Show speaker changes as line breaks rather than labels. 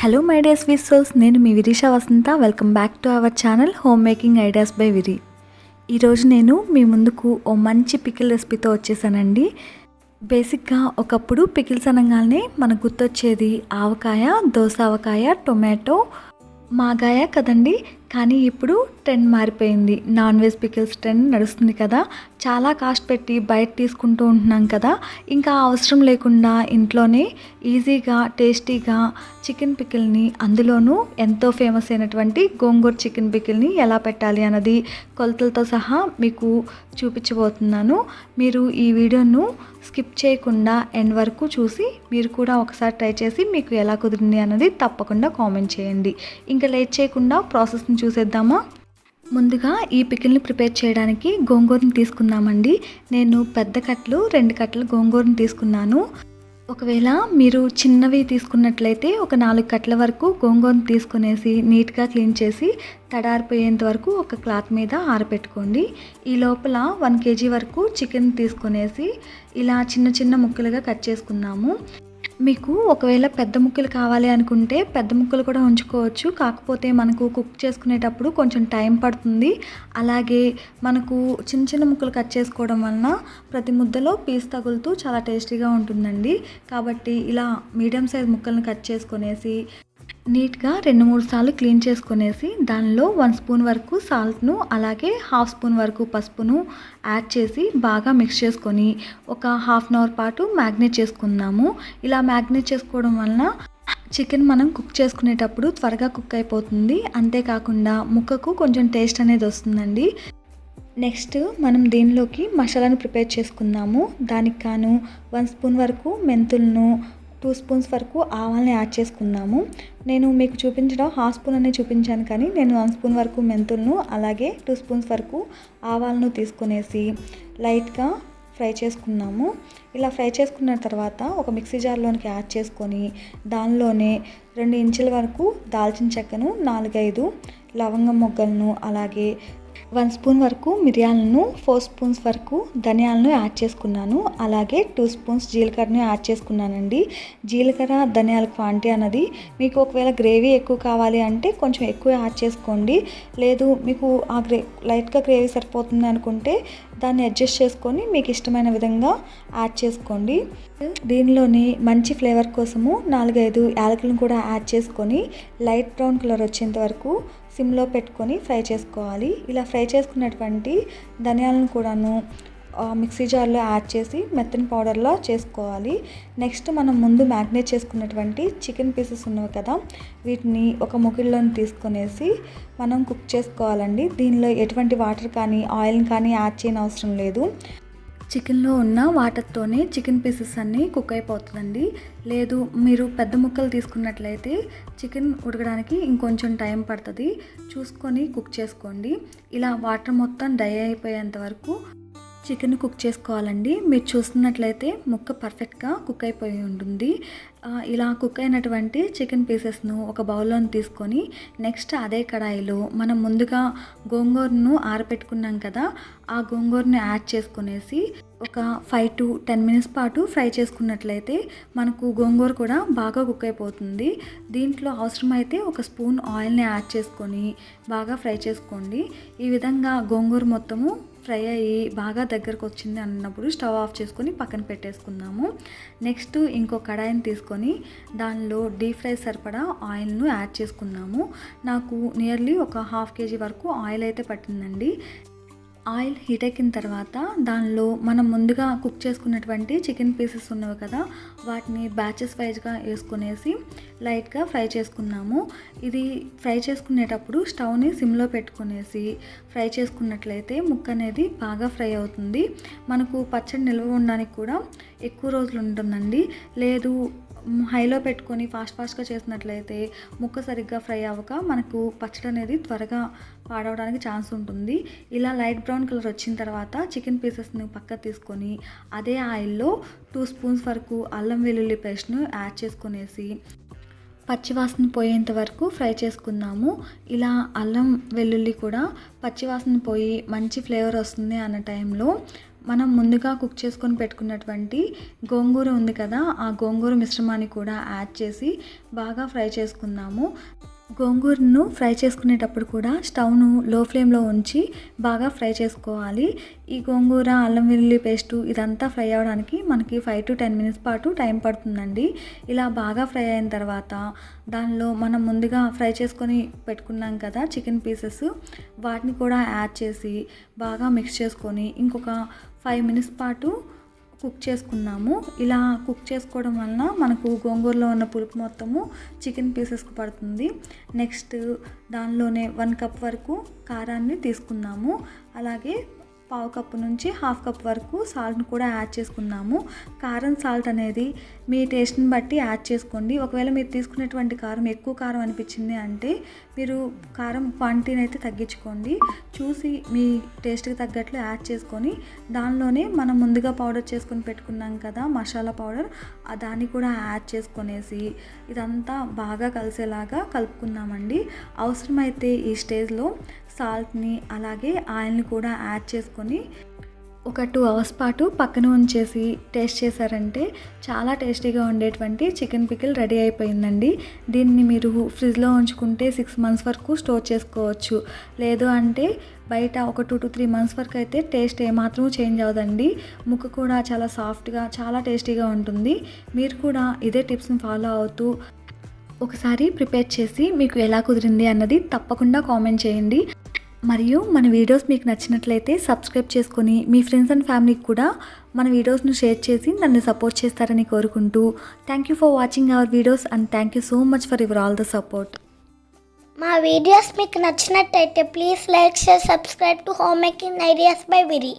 Hello my dear sweet souls నేను మీ Virisha Vasantha. Welcome back to our channel home making ideas by Viri ఈరోజు నేను మీ ముందుకు ఓ మంచి pickle రెసిపీతో వచ్చేసానండి. బేసిక్గా ఒకప్పుడు పికిల్స్ అనగానే మనకు గుర్తొచ్చేది ఆవకాయ దోస ఆవకాయ టొమాటో మాగాయ కదండి. కానీ ఇప్పుడు ట్రెండ్ మారిపోయింది. నాన్ వెజ్ పికిల్స్ ట్రెండ్ నడుస్తుంది కదా. చాలా కాస్ట్ పెట్టి బయట తీసుకుంటూ ఉంటున్నాం కదా. ఇంకా అవసరం లేకుండా ఇంట్లోనే ఈజీగా టేస్టీగా చికెన్ పికిల్ని అందులోనూ ఎంతో ఫేమస్ అయినటువంటి గోంగూర చికెన్ పికిల్ని ఎలా పెట్టాలి అన్నది కొలతలతో సహా మీకు చూపించబోతున్నాను. మీరు ఈ వీడియోను స్కిప్ చేయకుండా ఎండ్ వరకు చూసి మీరు కూడా ఒకసారి ట్రై చేసి మీకు ఎలా కుదిరింది అన్నది తప్పకుండా కామెంట్ చేయండి. ఇంకా లేట్ చేయకుండా ప్రాసెస్ని చూసేద్దామా? ముందుగా ఈ పికిల్ని ప్రిపేర్ చేయడానికి గోంగూరని తీసుకుందామండి. నేను పెద్ద కట్టలు రెండు కట్టలు గోంగూరని తీసుకున్నాను. ఒకవేళ మీరు చిన్నవి తీసుకున్నట్లయితే ఒక నాలుగు కట్టల వరకు గోంగూరని తీసుకునేసి నీట్గా క్లీన్ చేసి తడారిపోయేంత వరకు ఒక క్లాత్ మీద ఆరబెట్టుకోండి ఈ లోపల వన్ కేజీ వరకు చికెన్ తీసుకునేసి ఇలా చిన్న చిన్న ముక్కలుగా కట్ చేసుకున్నాము. మీకు ఒకవేళ పెద్ద ముక్కలు కావాలి అనుకుంటే పెద్ద ముక్కలు కూడా ఉంచుకోవచ్చు. కాకపోతే మనకు కుక్ చేసుకునేటప్పుడు కొంచెం టైం పడుతుంది. అలాగే మనకు చిన్న చిన్న ముక్కలు కట్ చేసుకోవడం వలన ప్రతి ముద్దలో పీస్ తగులుతూ చాలా టేస్టీగా ఉంటుందండి. కాబట్టి ఇలా మీడియం సైజ్ ముక్కలను కట్ చేసుకొనేసి నీట్గా రెండు మూడు సార్లు క్లీన్ చేసుకునేసి దానిలో వన్ స్పూన్ వరకు సాల్ట్ను అలాగే హాఫ్ స్పూన్ వరకు పసుపును యాడ్ చేసి బాగా మిక్స్ చేసుకొని ఒక హాఫ్ అన్ అవర్ పాటు మ్యాగ్నేట్ చేసుకుందాము. ఇలా మ్యాగ్నేట్ చేసుకోవడం వలన చికెన్ మనం కుక్ చేసుకునేటప్పుడు త్వరగా కుక్ అయిపోతుంది. అంతేకాకుండా ముక్కకు కొంచెం టేస్ట్ అనేది వస్తుందండి. నెక్స్ట్ మనం దీనిలోకి మసాలాను ప్రిపేర్ చేసుకుందాము. దానికి కాను వన్ స్పూన్ వరకు మెంతులను టూ స్పూన్స్ వరకు ఆవాలని యాడ్ చేసుకుందాము నేను మీకు చూపించడం హాఫ్ స్పూన్ అనేది చూపించాను కానీ నేను వన్ స్పూన్ వరకు మెంతులను అలాగే టూ స్పూన్స్ వరకు ఆవాలను తీసుకునేసి లైట్గా ఫ్రై చేసుకున్నాము. ఇలా ఫ్రై చేసుకున్న తర్వాత ఒక మిక్సీ జార్లోనికి యాడ్ చేసుకొని దానిలోనే రెండు ఇంచుల వరకు దాల్చిన చెక్కను నాలుగైదు లవంగం మొగ్గలను అలాగే వన్ స్పూన్ వరకు మిరియాలను ఫోర్ స్పూన్స్ వరకు ధనియాలను యాడ్ చేసుకున్నాను. అలాగే టూ స్పూన్స్ జీలకర్రను యాడ్ చేసుకున్నానండి. జీలకర్ర ధనియాల క్వాంటిటీ అన్నది మీకు ఒకవేళ గ్రేవీ ఎక్కువ కావాలి అంటే కొంచెం ఎక్కువ యాడ్ చేసుకోండి. లేదు మీకు ఆ గ్రే లైట్గా గ్రేవీ సరిపోతుంది అనుకుంటే దాన్ని అడ్జస్ట్ చేసుకొని మీకు ఇష్టమైన విధంగా యాడ్ చేసుకోండి. దీనిలోని మంచి ఫ్లేవర్ కోసము నాలుగైదు యాలకులను కూడా యాడ్ చేసుకొని లైట్ బ్రౌన్ కలర్ వచ్చేంత వరకు సిమ్లో పెట్టుకొని ఫ్రై చేసుకోవాలి. ఇలా ఫ్రై చేసుకున్నటువంటి ధనియాలను కూడాను మిక్సీ జార్లో యాడ్ చేసి మెత్తని పౌడర్లో చేసుకోవాలి. నెక్స్ట్ మనం ముందు మ్యాగ్నేట్ చేసుకున్నటువంటి చికెన్ పీసెస్ ఉన్నవి కదా వీటిని ఒక ముగిల్లోని తీసుకొనేసి మనం కుక్ చేసుకోవాలండి. దీనిలో ఎటువంటి వాటర్ కానీ ఆయిల్ కానీ యాడ్ చేయని అవసరం లేదు. చికెన్లో ఉన్న వాటర్తోనే చికెన్ పీసెస్ అన్నీ కుక్ అయిపోతుందండి. లేదు మీరు పెద్ద ముక్కలు తీసుకున్నట్లయితే చికెన్ ఉడకడానికి ఇంకొంచెం టైం పడుతుంది. చూసుకొని కుక్ చేసుకోండి. ఇలా వాటర్ మొత్తం డై అయిపోయేంత వరకు చికెన్ కుక్ చేసుకోవాలండి. మీరు చూస్తున్నట్లయితే ముక్క పర్ఫెక్ట్గా కుక్ అయిపోయి ఉంటుంది. ఇలా కుక్ అయినటువంటి చికెన్ పీసెస్ను ఒక బౌల్లో తీసుకొని నెక్స్ట్ అదే కడాయిలో మనం ముందుగా గోంగూరను ఆరబెట్టుకున్నాం కదా ఆ గోంగూరను యాడ్ చేసుకునేసి ఒక ఫైవ్ టు టెన్ మినిట్స్ పాటు ఫ్రై చేసుకున్నట్లయితే మనకు గోంగూర కూడా బాగా కుక్ అయిపోతుంది. దీంట్లో అవసరమైతే ఒక స్పూన్ ఆయిల్ని యాడ్ చేసుకొని బాగా ఫ్రై చేసుకోండి. ఈ విధంగా గోంగూర మొత్తము ఫ్రై అయ్యి బాగా దగ్గరకు వచ్చింది అన్నప్పుడు స్టవ్ ఆఫ్ చేసుకొని పక్కన పెట్టేసుకుందాము. నెక్స్ట్ ఇంకో కడాయిని తీసుకొని దానిలో డీప్ ఫ్రై సరిపడా ఆయిల్ను యాడ్ చేసుకుందాము. నాకు నియర్లీ ఒక హాఫ్ కేజీ వరకు ఆయిల్ అయితే పట్టిందండి. ఆయిల్ హీట్ ఎక్కిన తర్వాత దానిలో మనం ముందుగా కుక్ చేసుకున్నటువంటి చికెన్ పీసెస్ ఉన్నవి కదా వాటిని బ్యాచెస్ వైజ్గా వేసుకునేసి లైట్గా ఫ్రై చేసుకున్నాము. ఇది ఫ్రై చేసుకునేటప్పుడు స్టవ్ని సిమ్లో పెట్టుకునేసి ఫ్రై చేసుకున్నట్లయితే ముక్క అనేది బాగా ఫ్రై అవుతుంది. మనకు పచ్చడి నిల్వ ఉండడానికి కూడా ఎక్కువ రోజులు ఉంటుందండి. లేదు హైలో పెట్టుకొని ఫాస్ట్ ఫాస్ట్గా చేసినట్లయితే ముక్క సరిగ్గా ఫ్రై అవ్వక మనకు పచ్చడి అనేది త్వరగా పాడవడానికి ఛాన్స్ ఉంటుంది. ఇలా లైట్ బ్రౌన్ కలర్ వచ్చిన తర్వాత చికెన్ పీసెస్ని పక్క తీసుకొని అదే ఆయిల్లో టూ స్పూన్స్ వరకు అల్లం వెల్లుల్లి పేస్ట్ను యాడ్ చేసుకునేసి పచ్చివాసన పోయేంత వరకు ఫ్రై చేసుకుందాము. ఇలా అల్లం వెల్లుల్లి కూడా పచ్చివాసన పోయి మంచి ఫ్లేవర్ వస్తుంది అన్న టైంలో మనం ముందుగా కుక్ చేసుకొని పెట్టుకున్నటువంటి గోంగూర ఉంది కదా ఆ గోంగూర మిశ్రమాన్ని కూడా యాడ్ చేసి బాగా ఫ్రై చేసుకుందాము. గోంగూరను ఫ్రై చేసుకునేటప్పుడు కూడా స్టవ్ను లో ఫ్లేమ్లో ఉంచి బాగా ఫ్రై చేసుకోవాలి. ఈ గోంగూర అల్లం వెల్లుల్లి పేస్టు ఇదంతా ఫ్రై అవ్వడానికి మనకి ఫైవ్ టు టెన్ మినిట్స్ పాటు టైం పడుతుందండి. ఇలా బాగా ఫ్రై అయిన తర్వాత దానిలో మనం ముందుగా ఫ్రై చేసుకొని పెట్టుకున్నాం కదా చికెన్ పీసెస్ వాటిని కూడా యాడ్ చేసి బాగా మిక్స్ చేసుకొని ఇంకొక ఫైవ్ మినిట్స్ పాటు కుక్ చేసుకున్నాము. ఇలా కుక్ చేసుకోవడం వలన మనకు గోంగూరలో ఉన్న పులుపు మొత్తము చికెన్ పీసెస్కు పడుతుంది. నెక్స్ట్ దానిలోనే వన్ కప్ వరకు కారాన్ని తీసుకున్నాము. అలాగే పావు కప్పు నుంచి హాఫ్ కప్ వరకు సాల్ట్ని కూడా యాడ్ చేసుకున్నాము. కారం సాల్ట్ అనేది మీ టేస్ట్ని బట్టి యాడ్ చేసుకోండి. ఒకవేళ మీరు తీసుకునేటువంటి కారం ఎక్కువ కారం అనిపించింది అంటే మీరు కారం క్వాంటిటీని అయితే తగ్గించుకోండి. చూసి మీ టేస్ట్కి తగ్గట్లు యాడ్ చేసుకొని దానిలోనే మనం ముందుగా పౌడర్ చేసుకొని పెట్టుకున్నాం కదా మసాలా పౌడర్ దాన్ని కూడా యాడ్ చేసుకొనేసి ఇదంతా బాగా కలిసేలాగా కలుపుకుందామండి. అవసరమైతే ఈ స్టేజ్లో సాల్ట్ని అలాగే ఆయిల్ని కూడా యాడ్ చేసుకొని ఒక టూ అవర్స్ పాటు పక్కన ఉంచేసి టేస్ట్ చేశారంటే చాలా టేస్టీగా ఉండేటువంటి చికెన్ పికిల్ రెడీ అయిపోయిందండి. దీన్ని మీరు ఫ్రిడ్జ్లో ఉంచుకుంటే సిక్స్ మంత్స్ వరకు స్టోర్ చేసుకోవచ్చు. లేదు అంటే బయట ఒక టూ టు త్రీ మంత్స్ వరకు అయితే టేస్ట్ ఏమాత్రం చేంజ్ అవ్వదండి. ముక్క కూడా చాలా సాఫ్ట్గా చాలా టేస్టీగా ఉంటుంది. మీరు కూడా ఇదే టిప్స్ని ఫాలో అవుతూ ఒకసారి ప్రిపేర్ చేసి మీకు ఎలా కుదిరింది అన్నది తప్పకుండా కామెంట్ చేయండి. మరియు మన వీడియోస్ మీకు నచ్చినట్లయితే సబ్స్క్రైబ్ చేసుకొని మీ ఫ్రెండ్స్ అండ్ ఫ్యామిలీకి కూడా మన వీడియోస్ను షేర్ చేసి నన్ను సపోర్ట్ చేస్తారని కోరుకుంటూ thank you for watching our videos and thank you so much for your all the support.
మా వీడియోస్ మీకు నచ్చినట్టయితే please like share subscribe to home making ideas by Viri